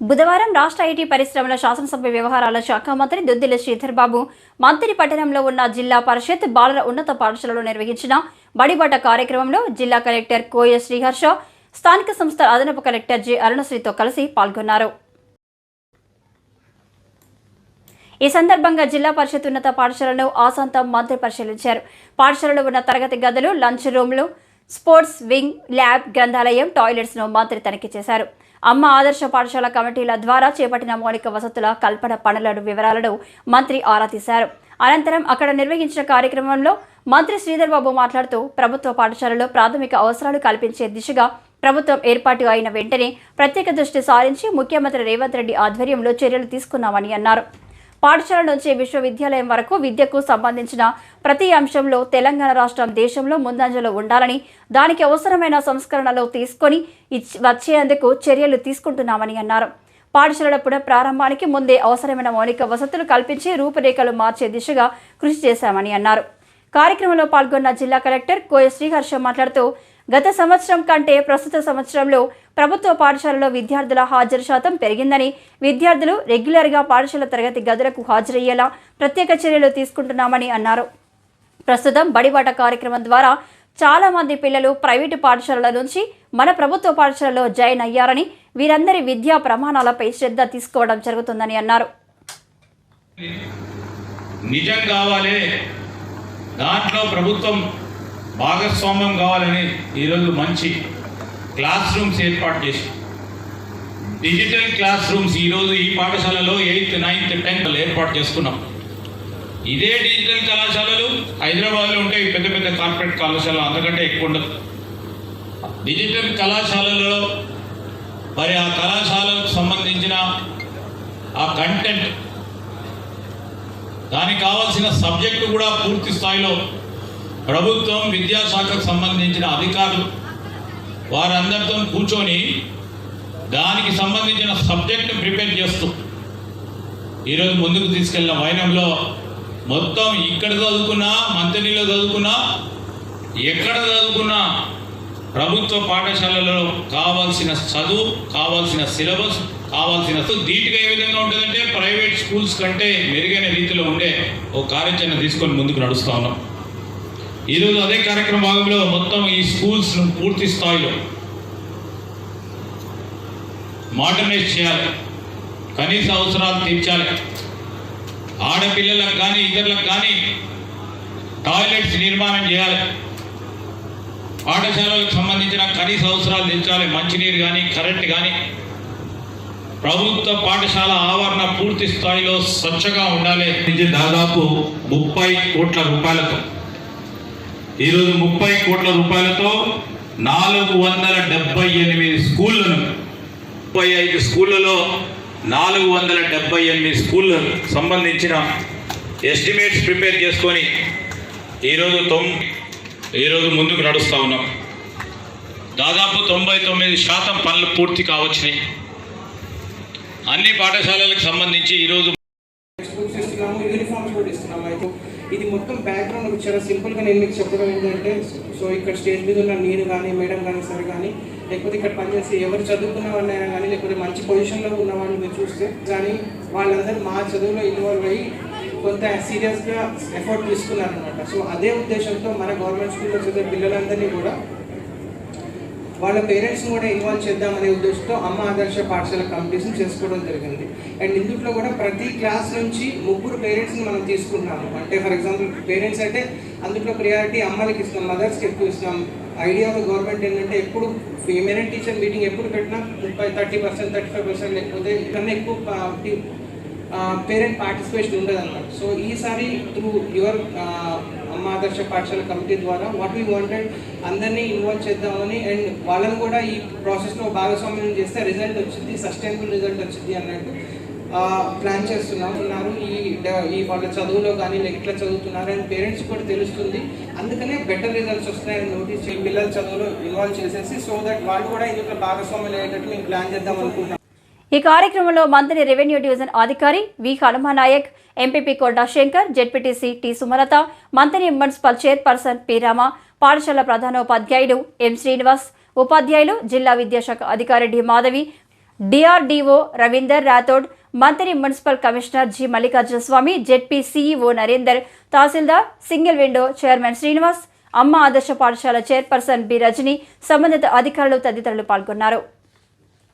బుధవారం రాష్ట్ర ఐటీ పరిశ్రమల శాసనసభ వ్యవహారాల శాఖ మంత్రి దుద్దిల శ్రీధర్ బాబు మంత్రి పట్టణంలో ఉన్న జిల్లా పరిషత్ బాలల ఉన్నత పాఠశాలలో నిర్వహించిన బడిబాట కార్యక్రమంలో జిల్లా కలెక్టర్ కోయ శ్రీహర్ష స్థానిక సంస్థ అదనపు కలెక్టర్ జె అరుణశ్రీతో కలిసి పాల్గొన్నారు. ఈ సందర్భంగా జిల్లా పరిషత్ ఉన్నత పాఠశాలను ఆసాంతం మంత్రి పరిశీలించారు. పాఠశాలలో ఉన్న తరగతి గదులు లంచ్ రూమ్లు స్పోర్ట్స్ వింగ్ ల్యాబ్ గ్రంథాలయం టాయిలెట్స్ను మంత్రి తనిఖీ చేశారు. అమ్మ ఆదర్శ పాఠశాల కమిటీల ద్వారా చేపట్టిన మౌలిక వసతుల కల్పన పనులను వివరాలను మంత్రి ఆరా తీశారు. అనంతరం అక్కడ నిర్వహించిన కార్యక్రమంలో మంత్రి శ్రీధర్ బాబు మాట్లాడుతూ ప్రభుత్వ పాఠశాలలో ప్రాథమిక అవసరాలు కల్పించే దిశగా ప్రభుత్వం ఏర్పాటు అయిన వెంటనే ప్రత్యేక దృష్టి సారించి ముఖ్యమంత్రి రేవంత్ రెడ్డి ఆధ్వర్యంలో చర్యలు తీసుకున్నామని అన్నారు. పాఠశాల నుంచి విశ్వవిద్యాలయం వరకు విద్యకు సంబంధించిన ప్రతి అంశంలో తెలంగాణ రాష్ట్రం దేశంలో ముందంజలో ఉండాలని దానికి అవసరమైన సంస్కరణలు తీసుకొని వచ్చేందుకు చర్యలు తీసుకుంటున్నామని అన్నారు. పాఠశాలల పునః ప్రారంభానికి ముందే అవసరమైన మౌలిక వసతులు కల్పించి రూపురేఖలు మార్చే దిశగా కృషి చేశామని అన్నారు. కార్యక్రమంలో పాల్గొన్న జిల్లా కలెక్టర్ కోయ శ్రీహర్ష మాట్లాడుతూ గత సంవత్సరం కంటే ప్రస్తుత సంవత్సరంలో ప్రభుత్వ పాఠశాలలో విద్యార్థుల హాజరు శాతం పెరిగిందని విద్యార్థులు రెగ్యులర్గా పాఠశాల తరగతి గదులకు హాజరయ్యేలా ప్రత్యేక చర్యలు తీసుకుంటున్నామని అన్నారు. ప్రస్తుతం బడిబాట కార్యక్రమం ద్వారా చాలా మంది పిల్లలు ప్రైవేటు పాఠశాలల నుంచి మన ప్రభుత్వ పాఠశాలలో జాయిన్ అయ్యారని వీరందరి విద్యా ప్రమాణాలపై శ్రద్ధ తీసుకోవడం జరుగుతుందని అన్నారు. నిజం కావాలి. దాంట్లో ప్రభుత్వం భాగస్వామ్యం కావాలని ఈరోజు మంచి క్లాస్ రూమ్స్ ఏర్పాటు చేసి డిజిటల్ క్లాస్ రూమ్స్ ఈరోజు ఈ పాఠశాలలో ఎయిత్ నైన్త్ టెన్త్ ఏర్పాటు చేసుకున్నాం. ఇదే డిజిటల్ కళాశాలలు హైదరాబాద్లో ఉంటాయి. పెద్ద పెద్ద కార్పొరేట్ కళాశాలలు అంతకంటే ఎక్కువ ఉండదు డిజిటల్ కళాశాలలో మరి ఆ కళాశాలకు సంబంధించిన ఆ కంటెంట్ దానికి కావాల్సిన సబ్జెక్టు కూడా పూర్తి స్థాయిలో ప్రభుత్వం విద్యాశాఖకు సంబంధించిన అధికారులు వారందరితో కూర్చొని దానికి సంబంధించిన సబ్జెక్టు ప్రిపేర్ చేస్తూ ఈరోజు ముందుకు తీసుకెళ్ళిన వైనంలో మొత్తం ఇక్కడ చదువుకున్నా మంత్రిలో చదువుకున్నా ఎక్కడ చదువుకున్నా ప్రభుత్వ పాఠశాలలో కావాల్సిన చదువు కావాల్సిన సిలబస్ కావాల్సిన ధీటుగా ఏ విధంగా ఉంటుందంటే ప్రైవేట్ స్కూల్స్ కంటే మెరుగైన రీతిలో ఉండే ఓ కార్యాచరణ తీసుకొని ముందుకు నడుస్తూ ఉన్నాం. ఈరోజు అదే కార్యక్రమ భాగంలో మొత్తం ఈ స్కూల్స్ పూర్తి స్థాయిలో మోడర్నైజ్ చేయాలి. కనీస అవసరాలు తీర్చాలి. ఆడపిల్లలకు కానీ ఇతరులకు కానీ టాయిలెట్స్ నిర్మాణం చేయాలి. పాఠశాలలకు సంబంధించిన కనీస అవసరాలు తీర్చాలి. మంచినీరు కానీ కరెంట్ కానీ. ప్రభుత్వ పాఠశాల ఆవరణ పూర్తి స్థాయిలో స్వచ్ఛగా ఉండాలి. దాదాపు ముప్పై కోట్ల రూపాయలతో ఈరోజు ముప్పై కోట్ల రూపాయలతో నాలుగు వందల డెబ్బై ఎనిమిది స్కూళ్ళను ముప్పై ఐదు స్కూళ్ళలో నాలుగు వందల డెబ్బై ఎనిమిది స్కూళ్ళకు సంబంధించిన ఎస్టిమేట్స్ ప్రిపేర్ చేసుకొని ఈరోజు తొమ్ ఈరోజు ముందుకు నడుస్తూ ఉన్నాం. దాదాపు తొంభై తొమ్మిది శాతం పనులు పూర్తి కావచ్చినాయి. అన్ని పాఠశాలలకు సంబంధించి ఈరోజు ఇది మొత్తం బ్యాక్గ్రౌండ్ చాలా సింపుల్గా నేను మీకు చెప్పడం ఏంటంటే సో ఇక్కడ స్టేజ్ మీద ఉన్న నేను కానీ మేడం కానీ సరే కానీ లేకపోతే ఇక్కడ పనిచేసి ఎవరు చదువుకున్న వాళ్ళైనా కానీ లేకపోతే మంచి పొజిషన్లో ఉన్న వాళ్ళు మీరు చూస్తే కానీ వాళ్ళందరూ మా చదువులో ఇన్వాల్వ్ అయ్యి కొంత సీరియస్గా ఎఫర్ట్ తీసుకున్నారనమాట సో అదే ఉద్దేశంతో మన గవర్నమెంట్ స్కూల్లో చదివే పిల్లలందరినీ కూడా వాళ్ళ పేరెంట్స్ని కూడా ఇన్వాల్వ్ చేద్దామనే ఉద్దేశంతో అమ్మ ఆదర్శ పాఠశాల కాంపిటీషన్ చేసుకోవడం జరిగింది. అండ్ ఇందులో కూడా ప్రతి క్లాస్ నుంచి ముగ్గురు పేరెంట్స్ని మనం తీసుకుంటున్నాము. అంటే ఫర్ ఎగ్జాంపుల్ పేరెంట్స్ అంటే అందులో ప్రియారిటీ అమ్మలకి ఇస్తాం మదర్స్కి ఎక్కువ ఇస్తాం ఐడియా ఆఫ్ గవర్నమెంట్ ఏంటంటే ఎప్పుడు ఫీమేల్ టీచర్ మీటింగ్ ఎప్పుడు పెట్టినా ముప్పై thirty percent thirty five percent లేకపోతే కన్నా ఎక్కువ పేరెంట్ పార్టిసిపేషన్ ఉండదు అనమాట సో ఈసారి త్రూ యువర్ ఆదర్శ పాఠశాల కమిటీ ద్వారా వాట్ వీ వాంటెడ్ అందరినీ ఇన్వాల్వ్ చేద్దామని అండ్ వాళ్ళని కూడా ఈ ప్రాసెస్లో భాగస్వామ్యం చేస్తే రిజల్ట్ వచ్చింది సస్టైనబుల్ రిజల్ట్ వచ్చింది అన్నట్టు ప్లాన్ చేస్తున్నాం. ఉన్నారు. ఈ ఈ వాళ్ళ చదువులో కానీ లేక ఇట్లా చదువుతున్నారు అండ్ పేరెంట్స్ కూడా తెలుస్తుంది. అందుకనే బెటర్ రిజల్ట్స్ వస్తున్నాయని నోటీస్ పిల్లల చదువులో ఇన్వాల్వ్ చేసేసి సో దట్ వాళ్ళు కూడా ఇందులో భాగస్వామ్యం అయ్యేటట్టు మేము ప్లాన్ చేద్దాం అనుకుంటున్నాం. ఈ కార్యక్రమంలో మంత్రి రెవెన్యూ డివిజన్ అధికారి V. Hanumanayak MPP Konda Shankar ZPTC T. Sumalatha మంత్రి మున్సిపల్ చైర్పర్సన్ పి. రామ పాఠశాల ప్రధానోపాధ్యాయుడు ఎం. శ్రీనివాస్ ఉపాధ్యాయులు జిల్లా విద్యాశాఖ అధికారి డి. మాధవి డిఆర్డీఓ రవీందర్ రాథోడ్ మంత్రి municipal commissioner G. Mallikarjuna Swamy ZP CEO Narender తహసీల్దార్ సింగిల్ విండో చైర్మన్ శ్రీనివాస్ అమ్మ ఆదర్శ పాఠశాల చైర్పర్సన్ బి. రజని సంబంధిత అధికారులు తదితరులు పాల్గొన్నారు.